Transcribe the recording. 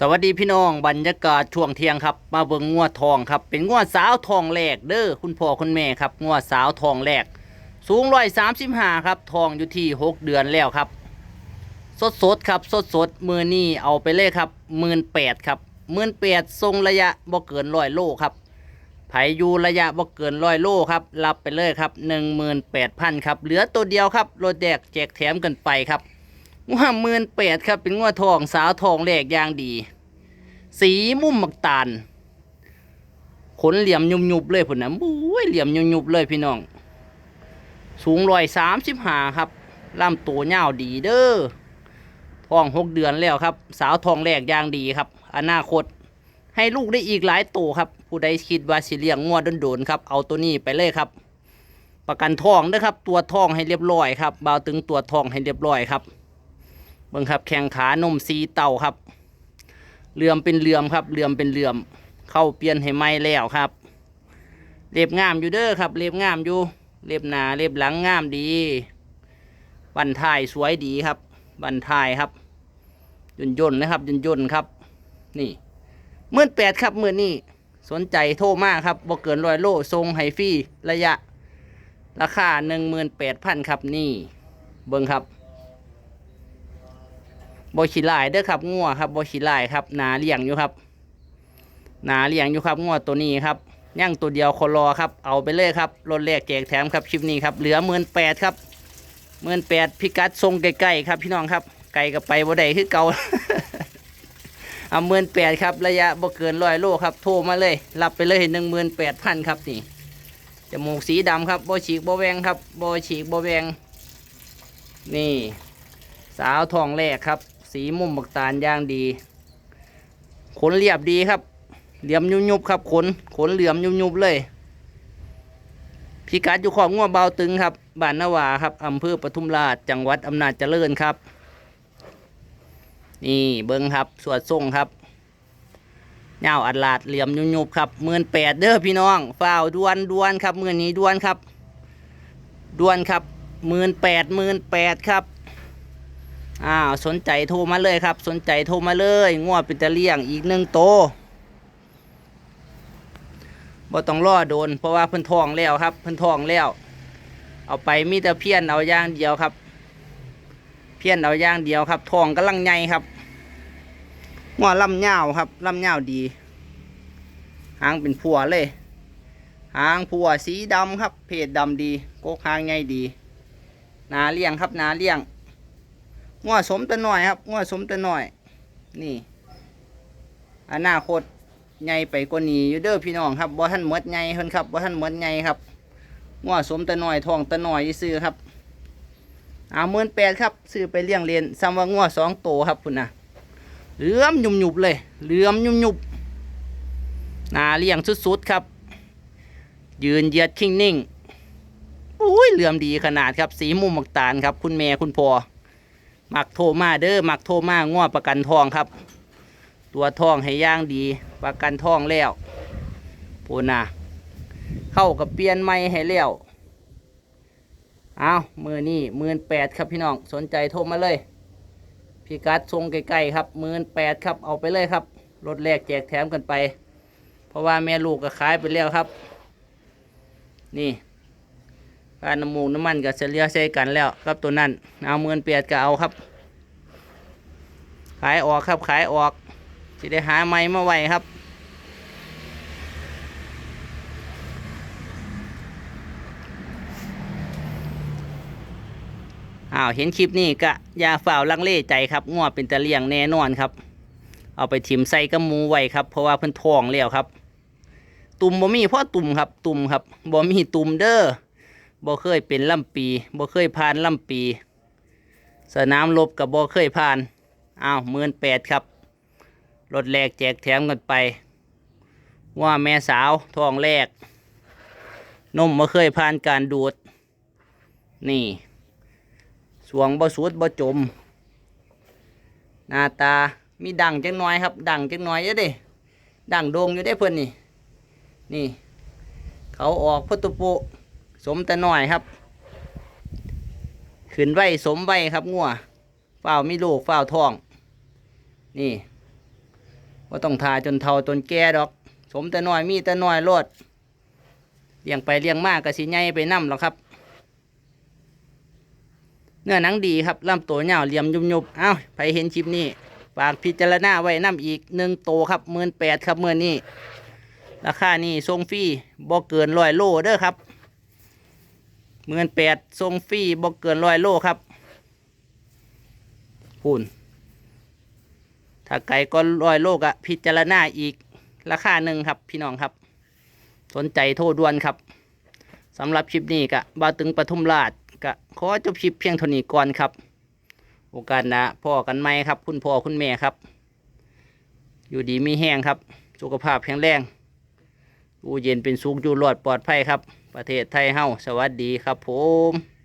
สวัสดีพี่น้องบรรยากาศช่วงเที่ยงครับ มาเบิ่งงัวทองครับ เป็นงัวสาวทองแหลกเด้อคุณพ่อคุณแม่ครับงัวสาวทองแหลก สูงร้อยสามสิบห้าครับทองอยู่ที่หกเดือนแล้วครับ สดสดครับสดสดมือนี่เอาไปเลยครับหมื่นแปดครับหมื่นแปดทรงระยะบ่เกินร้อยโลครับไผอยู่ระยะบ่เกินร้อยโลครับรับไปเลยครับหนึ่งหมื่นแปดพันครับเหลือตัวเดียวครับรถแดกแจกแถมกันไปครับ งว่าหมื่นแปดครับ เป็นงัวทองสาวทองแหลกอย่างดี สีมุ่มมักตาลขนเหลี่ยมยุบยุบๆเลยพุ่นะบุ้ยเหลี่ยมยุบยุบๆเลยพี่น้อง สูงร้อยสามสิบห้าครับลำตัวยาวดีเด้อท้องหกเดือนแล้วครับ สาวทองแรกอย่างดีครับ อนาคต ให้ลูกได้อีกหลายตัวครับ ผู้ใดคิดว่าสิเลี้ยงงวดโดนๆครับ เอาตัวนี้ไปเลยครับ ประกันทองนะครับ ตัวทองให้เรียบร้อยครับ บ่าวตึงตัวทองให้เรียบร้อยครับ เบิ่งครับแข้งขานมสีเต่าครับเหลื่อมเป็นเหลื่อมครับเหลื่อมเป็นเหลื่อม เข้าเปลี่ยนให้ไหมแล้วครับเรียบงามอยู่เด้อครับเรียบงามอยู่เรียบหนาเรียบหลังงามดี บันทายสวยดีครับ บันทายครับย่นย่นนะครับย่นย่นครับ นี่หมื่นแปดครับมื่อนี้สนใจโทรมาครับบ่เกินร้อยโลทรงไฮฟรีระยะ ราคาหนึ่งหมื่นแปดพันครับนี่ เบิ้งครับ บขี้ลายเด้อครับงัวครับบขี้ลายครับหนาเลี้ยงอยู่ครับหนาเลี้ยงอยู่ครับงัวตัวนี้ครับย่างตัวเดียวคอรอครับเอาไปเลยครับรถแรกแจกแถมครับคลิปนี้ครับเหลือหมื่นแปดครับหมื่นแปดพิกัดทรงใกล้ๆครับพี่น้องครับไกลกับไปบ่ได้คือเก่าเอาหมื่นแปดครับระยะบ่เกินร้อยโลครับโทรมาเลย รับไปเลยหนึ่งหมื่นแปดพันครับนี่จมูกสีดำครับบ่ฉีกบ่แวงครับบ่ฉีกบ่แวงนี่ สาวทองแรกครับ สีมุมบักตาลย่างดี ขนเรียบดีครับ เหลี่ยมยุบๆครับขนขนเหลี่ยมยุบๆเลย พิกัดอยู่ของงัวเบาตึงครับบ้านนาวาครับอำเภอปทุมราชจังหวัดอำนาจเจริญครับ นี่เบิ้งครับสวดส่งครับเงาอัดลาดเหลี่ยมยุบๆครับหมื่นแปดเด้อพี่น้องฝ้าวดวนดวนครับมื่อนี้ดวนครับดวนครับหมื่นแปดหมื่นแปดครับ อ้าวสนใจโทรมาเลยครับ สนใจโทรมาเลยงวดเป็นตะเลี่ยงอีกหนึ่งโตบ่ต้องรอโดน เพราะว่าเพิ่นทองแล้วครับ เพิ่นทองแล้ว เอาไปมีแต่เพี้ยนเอาอย่างเดียวครับ เพี้ยนเอาอย่างเดียวครับทองกำลังใหญ่ครับงวดลำยาครับลำยาดี หางเป็นผัวเลย หางผัวสีดำครับ เพศดำดีโกกหางใหญ่ดี นาเลี้ยงครับนาเลี้ยง งัวสมแต่น้อยครับงัวสมแต่น้อย นี่อนาคตใหญ่ไปกว่านี้อยู่เด้อพี่น้องครับบ่ท่านหมดใหญ่เพิ่นครับบ่ท่านหมดใหญ่ครับงัวสมแต่น้อยทองแต่น้อยซื้อครับเอาหมื่นแปดครับซื้อไปเลี้ยงเรียนซ้ำว่างัวสองโตครับพุ่นะเหลือมยุ่มยุบเลยเหลือมยุ่มยุบนาเลี้ยงสุดๆครับ ยืนเยียดคิงนิ่งอุ้ยเหลื่อมดีขนาดครับ สีมุมหมักตาลครับ คุณแม่คุณพ่อ หมักโทมาเด้อหมักโทมาง้อประกันทองครับ ตัวทองให้ย่างดี ประกันทองแล้วพูนนะเข้ากับเปลี่ยนไม่ให้แล้วเอามือนี่หมื่นแปดครับพี่น้องสนใจโทรมาเลยพี่กัดทรงใกล้ๆครับหมื่นแปดครับเอาไปเลยครับรถแรกแจกแถมกันไป เพราะว่าแม่ลูกก็ขายไปแล้วครับ นี่ การน้ำมูกน้ำมันก็เฉลี่ยใช้กันแล้วครับตัวนั้น เอาเงินเปียดก็เอาครับ ขายออกครับขายออกจะได้หาไม้มาไว้ครับอ้าวเห็นคลิปนี้ก็ยาฝ่าวลังเลใจครับง้อเป็นตะเลียงแน่นอนครับ เอาไปถิมใส่กับหมูไว้ครับ เพราะว่าเพิ่นทองแล้วครับ ตุ่มบ่มีเพราะตุ่มครับ ตุ่มครับบ่มีตุ่มเด้อ บ่เคยเป็นลำปีบ่เคยผ่านลำปี สนามรบกับบ่เคยผ่านอ้าวหมื่นแปดครับรถแรกแจกแถมกันไป ว่าแม่สาวท้องแรก นมบ่เคยผ่านการดูด นี่ สวงบ่สุดบ่จม หน้าตามีดังจังน้อยครับ ดังจังน้อยเด้อเด้ดังโด่งอยู่ได้เพิ่อนนี่ นี่ เขาออกพุทธปุ สมแต่น้อยครับ ขึ้นไว้สมไว้ครับงัวเฝ้ามีลูกฝ้าวทอง นี่ว่าต้องทาจนเท่าจนแก่ดอก สมแต่น้อยมีแต่น้อยโลดเลี้ยงไปเลี้ยงมากก็สิใหญ่ไปนํหรอกครับ เนื้อหนังดีครับลำตัวเหี่ยวเหลี่ยมยุบยุบๆเอ้าไปเห็นคลิปนี้ฝากพิจารณาไว้นํอีกหนึ่งโตครับหมื่นแปดครับเมื่อนี้ราคานี่ทรงฟรีบ่เกินร้อยโลเด้อครับ หมื่นแปดทรงฟรีบ่เกินร้อยโลครับพูนถ้าไก่ก็ร้อยโลกอะพิจารณาอีกราคาหนึ่งครับพี่น้องครับ สนใจโทรด่วนครับสำหรับคลิปนี้กะบาตึงปทุมราชกะขอจบคลิปเพียงเท่านี้ก่อนครับ โอกาสนะพ่อกันไหมครับ คุณพ่อคุณแม่ครับ อยู่ดีมีแห้งครับ สุขภาพแข็งแรง อยู่เย็นเป็นสุขอยู่รอดปลอดภัยครับ ประเทศไทยเฮาสวัสดีครับผม